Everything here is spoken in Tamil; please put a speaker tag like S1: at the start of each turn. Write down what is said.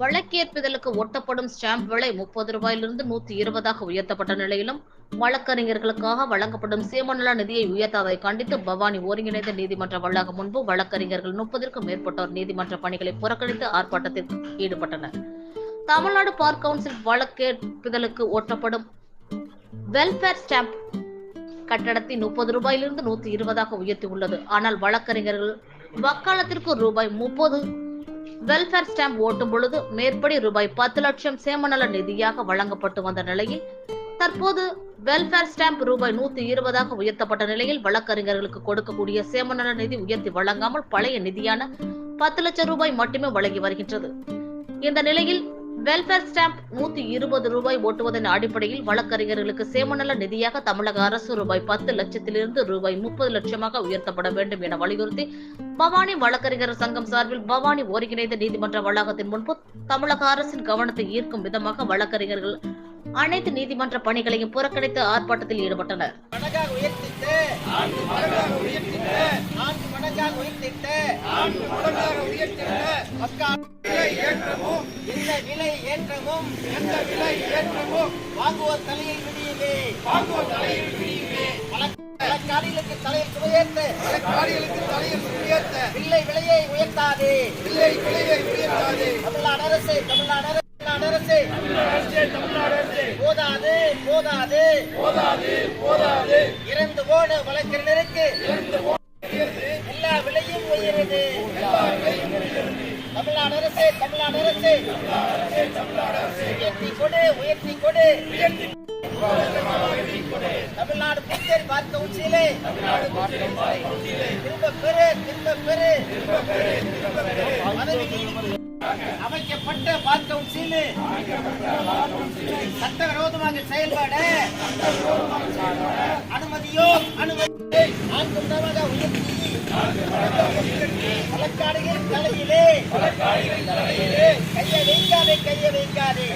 S1: வழக்கேற்புதலுக்கு ஒட்டப்படும் ஸ்டாம்ப் விலை முப்பது ரூபாயிலிருந்து நூத்தி இருபதாக உயர்த்தப்பட்ட நிலையிலும் வழக்கறிஞர்களுக்காக வழங்கப்படும் சேமநல நிதியை உயர்த்தாதை கண்டித்து பவானி ஒருங்கிணைந்த நீதிமன்ற வளாகம் முன்பு வழக்கறிஞர்கள் முப்பதிற்கும் மேற்பட்டோர் நீதிமன்ற பணிகளை புறக்கணித்து ஆர்ப்பாட்டத்தில் ஈடுபட்டனர். தமிழ்நாடு பார் கவுன்சில் வழக்கேற்புதலுக்கு ஒட்டப்படும் வெல்ஃபேர் ஸ்டாம்ப் கட்டடத்தை முப்பது ரூபாயிலிருந்து நூத்தி இருபதாக உயர்த்தியுள்ளது. ஆனால் வழக்கறிஞர்கள் வக்காலத்திற்கு ரூபாய் முப்பது வெல்ஃபேர் ஸ்டாம்ப் ஓட்டும் பொழுது மேற்படி ரூபாய் பத்து லட்சம் சேமநல நிதியாக வழங்கப்பட்டு வந்த நிலையில் தற்போது வெல்ஃபேர் ஸ்டாம்ப் ரூபாய் நூத்தி இருபதாக உயர்த்தப்பட்ட நிலையில் வழக்கறிஞர்களுக்கு கொடுக்கக்கூடிய சேமநல நிதி உயர்த்தி வழங்காமல் பழைய நிதியான பத்து லட்சம் ரூபாய் மட்டுமே வழங்கி வருகின்றது. இந்த நிலையில் வெல்ஃபேர் ஸ்டாம்ப் நூத்தி இருபது ரூபாய் ஓட்டுவதன் அடிப்படையில் வழக்கறிஞர்களுக்கு சேமநல நிதியாக தமிழக அரசு ரூபாய் பத்து லட்சத்திலிருந்து ரூபாய் முப்பது லட்சமாக உயர்த்தப்பட வேண்டும் என வலியுறுத்தி பவானி வழக்கறிஞர் சங்கம் சார்பில் பவானி ஒருங்கிணைந்த நீதிமன்ற வளாகத்தின் முன்பு தமிழக அரசின் கவனத்தை ஈர்க்கும் விதமாக வழக்கறிஞர்கள் அனைத்து நீதிமன்ற பணிகளையும் புறக்கணித்து ஆர்ப்பாட்டத்தில் ஈடுபட்டனர்.
S2: மடங்காக விலை ஏற்றமும் எந்த விலை ஏற்றமும் வாங்குவோர் தலையில் விடியுமே வாங்குவோர் தலையில் விடியுமே வழக்காடிகளுக்கு தலையில் வழக்காடிகளுக்கு தலையில் சுவையேற்ற. வில்லை விலையை உயர்த்தாதே. வில்லை விலையை உயர்த்தாதே. தமிழ்நாடு அரசு தமிழ்நாடு அரசு அரசு. போதாது போதாது. போதாது போதாது. இறந்து போன வழக்கறிஞருக்கு எல்லா விலையும் உயருது. தமிழ்நாடு அரசு தமிழ்நாடு அரசு. உயர்த்தி கொடு உயர்த்தி கொடு. தமிழ்நாடு புத்தேரி பார்க்க உச்சியிலே. திரும்ப பெரு திரும்ப பெரு அமைக்கப்பட்ட பார்க்க உச்சியிலே. சட்டவிரோதமாக செயல்பாடு அனுமதியோ அனுமதி நான்கு உயர்த்தி வழக்காடுகள் தலையிலே. கையை வைக்காதே கையை வைக்காதே.